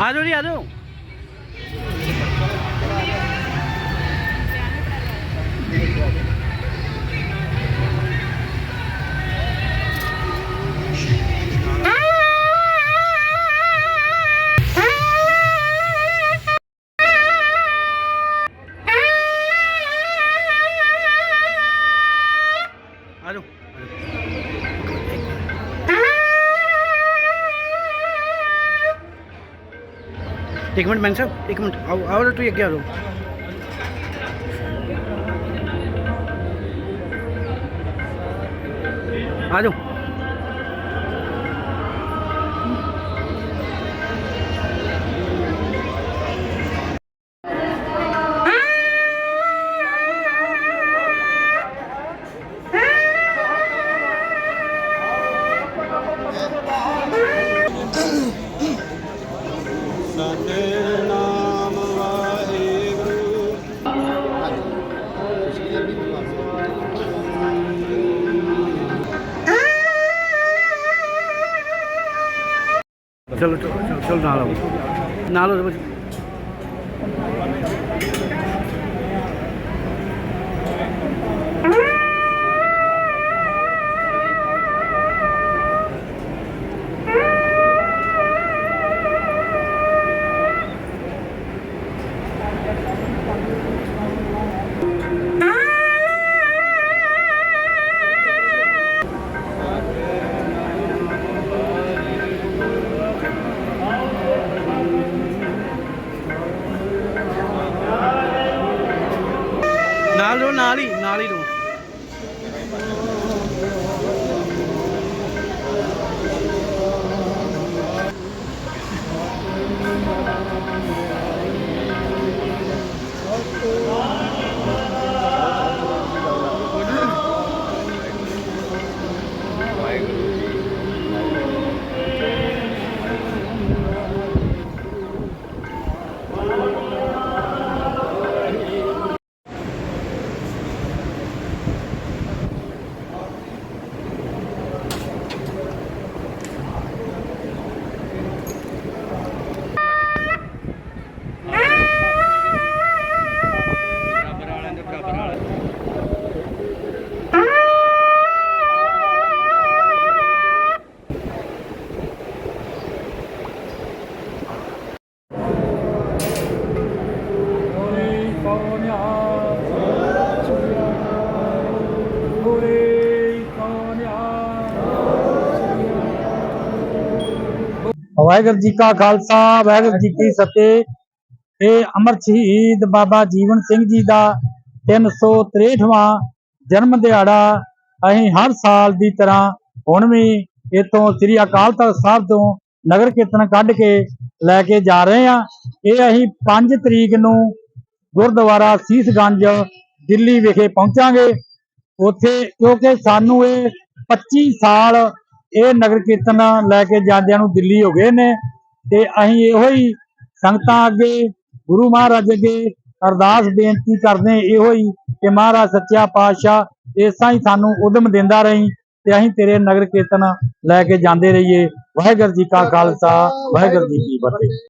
ਆ ਜਾਓ ਜੀ ਇੱਕ ਮਿੰਟ ਮੈਨ ਸਾਹਿਬ ਇੱਕ ਮਿੰਟ ਆਓ ਆਓ ਤੁਸੀਂ ਅੱਗੇ ਆ ਜਾਓ। ਆ ਜਾਓ। চলো চলো না হলো না হলো ਨਾਲ ਆਓ ਨਾਲ ਲੋ ਨਾਲ ਹੀ ਨਾਲ ਹੀ ਲੋ ਵਾਹਿਗੁਰੂ ਜੀ ਕਾ ਖਾਲਸਾ, ਵਾਹਿਗੁਰੂ ਜੀ ਕੀ ਫਤਿਹ। ਇਹ ਅਮਰ ਸ਼ਹੀਦ ਬਾਬਾ ਜੀਵਨ ਸਿੰਘ ਜੀ ਦਾ 363ਵਾਂ ਜਨਮ ਦਿਹਾੜਾ ਅਸੀਂ ਹਰ ਸਾਲ ਦੀ ਤਰ੍ਹਾਂ ਹੁਣ ਵੀ ਇਤੋਂ ਸ੍ਰੀ ਅਕਾਲ ਤਖਤ ਸਾਹਿਬ ਤੋਂ ਨਗਰ ਕੀਰਤਨ ਕੱਢ ਕੇ ਲੈ ਕੇ ਜਾ ਰਹੇ ਹਾਂ। ਇਹ ਅਸੀਂ 5 ਤਰੀਕ ਨੂੰ ਗੁਰਦੁਆਰਾ ਸੀਸਗੰਜ, ਦਿੱਲੀ ਵਿਖੇ ਪਹੁੰਚਾਂਗੇ। ਉੱਥੇ ਕਿਉਂਕਿ ਸਾਨੂੰ ਇਹ 25 ਸਾਲ ਇਹ ਨਗਰ ਕੀਰਤਨ ਲੈ ਕੇ ਜਾਂਦਿਆਂ ਨੂੰ ਦਿੱਲੀ ਹੋ ਗਏ ਨੇ ਤੇ ਅਸੀਂ ਇਹੋ ਹੀ ਸੰਗਤਾਂ ਅੱਗੇ, ਗੁਰੂ ਮਹਾਰਾਜ ਅੱਗੇ ਅਰਦਾਸ ਬੇਨਤੀ ਕਰਦੇ ਇਹੋ ਹੀ ਕਿ ਮਹਾਰਾਜ ਸੱਚਾ ਪਾਤਸ਼ਾਹ ਇਸਾਂ ਹੀ ਸਾਨੂੰ ਉਦਮ ਦਿੰਦਾ ਰਹੀ ਤੇ ਅਸੀਂ ਤੇਰੇ ਨਗਰ ਕੀਰਤਨ ਲੈ ਕੇ ਜਾਂਦੇ ਰਹੀਏ। ਵਾਹਿਗੁਰੂ ਜੀ ਕਾ ਖਾਲਸਾ, ਵਾਹਿਗੁਰੂ ਜੀ ਕੀ ਫਤਿਹ।